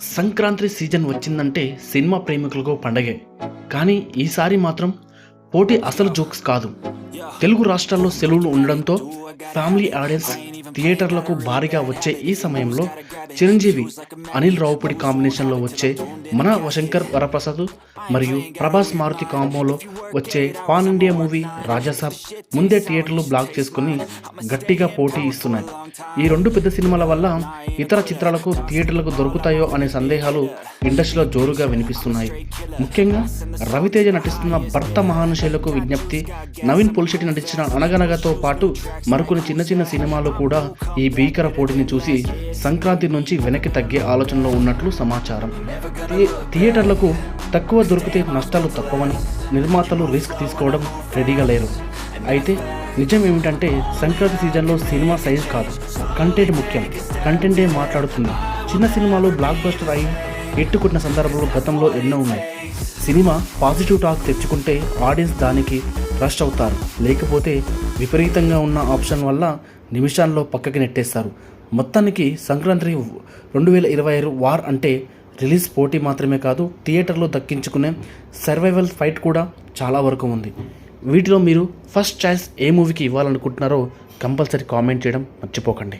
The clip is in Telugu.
సంక్రాంతి సీజన్ వచ్చిందంటే సినిమా ప్రేమికులకు పండగే. కానీ ఈసారి మాత్రం పోటీ అసలు జోక్స్ కాదు. తెలుగు రాష్ట్రాల్లో సెలవులు ఉండడంతో ఫ్యామిలీ ఆడియన్స్ థియేటర్లకు భారీగా వచ్చే ఈ సమయంలో చిరంజీవి అనిల్ రావుపూడి కాంబినేషన్లో వచ్చే మన వశంకర్ వరప్రసాద్ మరియు ప్రభాస్ మారుతి కాంబోలో వచ్చే పాన్ ఇండియా మూవీ రాజాసాబ్ ముందే థియేటర్లు బ్లాక్ చేసుకుని గట్టిగా పోటీ ఇస్తున్నాయి. ఈ రెండు పెద్ద సినిమాల వల్ల ఇతర చిత్రాలకు థియేటర్లకు దొరుకుతాయో అనే సందేహాలు ఇండస్ట్రీలో జోరుగా వినిపిస్తున్నాయి. ముఖ్యంగా రవితేజ నటిస్తున్న భర్త మహానుషులకు విజ్ఞప్తి నవీన్ పులిశెట్టి నటించిన అనగనగతో పాటు మరికొన్ని చిన్న చిన్న సినిమాలు కూడా ఈ భీకర పోటీని చూసి సంక్రాంతి నుంచి వెనక్కి తగ్గే ఆలోచనలో ఉన్నట్లు సమాచారం. థియేటర్లకు తక్కువ దొరికితే నష్టాలు తప్పవని నిర్మాతలు రిస్క్ తీసుకోవడం రెడీగా లేరు. అయితే నిజం ఏమిటంటే సంక్రాంతి సీజన్లో సినిమా సైజ్ కాదు కంటెంట్ ముఖ్యం. కంటెంటే మాట్లాడుతుంది చిన్న సినిమాలు బ్లాక్ బస్టర్ అయి ఎట్టుకున్న సందర్భాలు గతంలో ఎన్నో ఉన్నాయి. సినిమా పాజిటివ్ టాక్ తెచ్చుకుంటే ఆడియన్స్ దానికి రష్ అవుతారు. లేకపోతే విపరీతంగా ఉన్న ఆప్షన్ వల్ల నిమిషాల్లో పక్కకి నెట్టేస్తారు. మొత్తానికి సంక్రాంతి రెండు వేల ఇరవై ఆరు వార్ అంటే రిలీజ్ పోటీ మాత్రమే కాదు థియేటర్లో దక్కించుకునే సర్వైవల్ ఫైట్ కూడా చాలా వరకు ఉంది. వీటిలో మీరు ఫస్ట్ ఛాయిస్ ఏ మూవీకి ఇవ్వాలనుకుంటున్నారో కంపల్సరీ కామెంట్ చేయడం మర్చిపోకండి.